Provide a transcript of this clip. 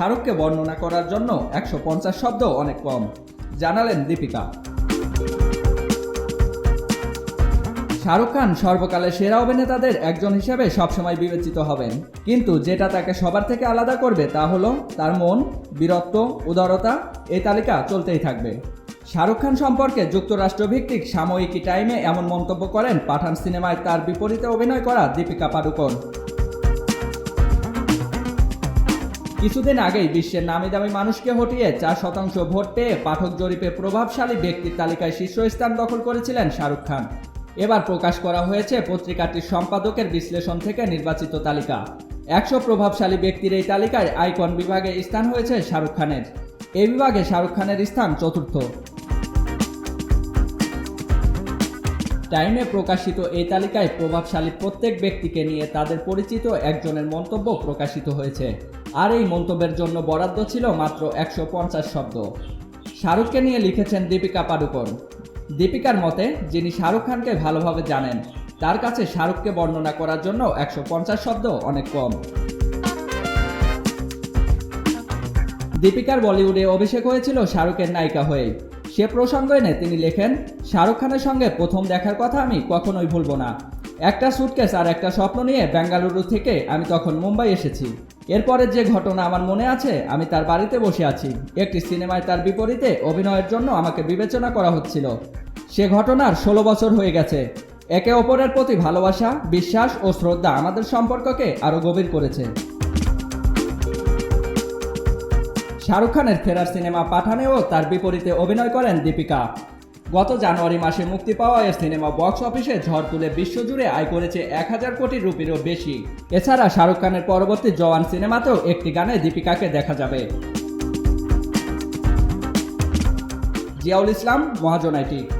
শাহরুখকে বর্ণনা করার জন্য একশো পঞ্চাশ শব্দ অনেক কম। জানালেন দীপিকা। শাহরুখ খান সর্বকালের সেরা অভিনেতাদের একজন হিসেবে সবসময় বিবেচিত হবেন। কিন্তু যেটা তাকে সবার থেকে আলাদা করবে তা হলো তার মন, বীরত্ব, উদারতা এই তালিকা চলতেই থাকবে। শাহরুখ খান সম্পর্কে যুক্তরাষ্ট্রভিত্তিক সাময়িকী টাইমে এমন মন্তব্য করেন পাঠান সিনেমায় তার বিপরীতে অভিনয় করা দীপিকা পাডুকোন। কিছুদিন আগেই বিশ্বের নামি দামি মানুষকে হটিয়ে চার শতাংশ ভোট পেয়ে পাঠক জরিপে প্রভাবশালী ব্যক্তির তালিকায় শীর্ষস্থান দখল করেছিলেন শাহরুখ খান। এবার প্রকাশ করা হয়েছে পত্রিকাটির সম্পাদকের বিশ্লেষণ থেকে নির্বাচিত তালিকা। একশো প্রভাবশালী ব্যক্তির এই তালিকায় আইকন বিভাগে স্থান হয়েছে শাহরুখ খানের। এই বিভাগে শাহরুখ খানের স্থান চতুর্থ। টাইমে প্রকাশিত এই তালিকায় প্রভাবশালী প্রত্যেক ব্যক্তিকে নিয়ে তাদের পরিচিত একজনের মন্তব্য প্রকাশিত হয়েছে। আর এই মন্তব্যের জন্য বরাদ্দ ছিল মাত্র একশো পঞ্চাশ শব্দ। শাহরুখকে নিয়ে লিখেছেন দীপিকা পাডুকোন। দীপিকার মতে, যিনি শাহরুখ খানকে ভালোভাবে জানেন, তার কাছে শাহরুখকে বর্ণনা করার জন্য একশো পঞ্চাশ শব্দ অনেক কম। দীপিকার বলিউডে অভিষেক হয়েছিল শাহরুখের নায়িকা হয়ে। সে প্রসঙ্গ এনে তিনি লেখেন, শাহরুখ খানের সঙ্গে প্রথম দেখার কথা আমি কখনোই ভুলব না। একটা সুটকেস আর একটা স্বপ্ন নিয়ে বেঙ্গালুরু থেকে আমি তখন মুম্বাই এসেছি। এরপরে যে ঘটনা আমার মনে আছে, আমি তার বাড়িতে বসে আছি। একটি সিনেমায় তার বিপরীতে অভিনয়ের জন্য আমাকে বিবেচনা করা হচ্ছিল। সে ঘটনার ষোলো বছর হয়ে গেছে। একে অপরের প্রতি ভালোবাসা, বিশ্বাস ও শ্রদ্ধা আমাদের সম্পর্ককে আরও গভীর করেছে। শাহরুখ খানের ফেরার সিনেমা পাঠানেও তার বিপরীতে অভিনয় করেন দীপিকা। গত জানুয়ারি মাসে মুক্তি পাওয়া এই সিনেমা বক্স অফিসে ঝড় তুলে বিশ্বজুড়ে আয় করেছে এক হাজার কোটি রুপিরও বেশি। এছাড়া শাহরুখ খানের পরবর্তী জওয়ান সিনেমাতেও একটি গানে দীপিকাকে দেখা যাবে। জিয়াউল ইসলাম, মহাজন মহাজনাইটি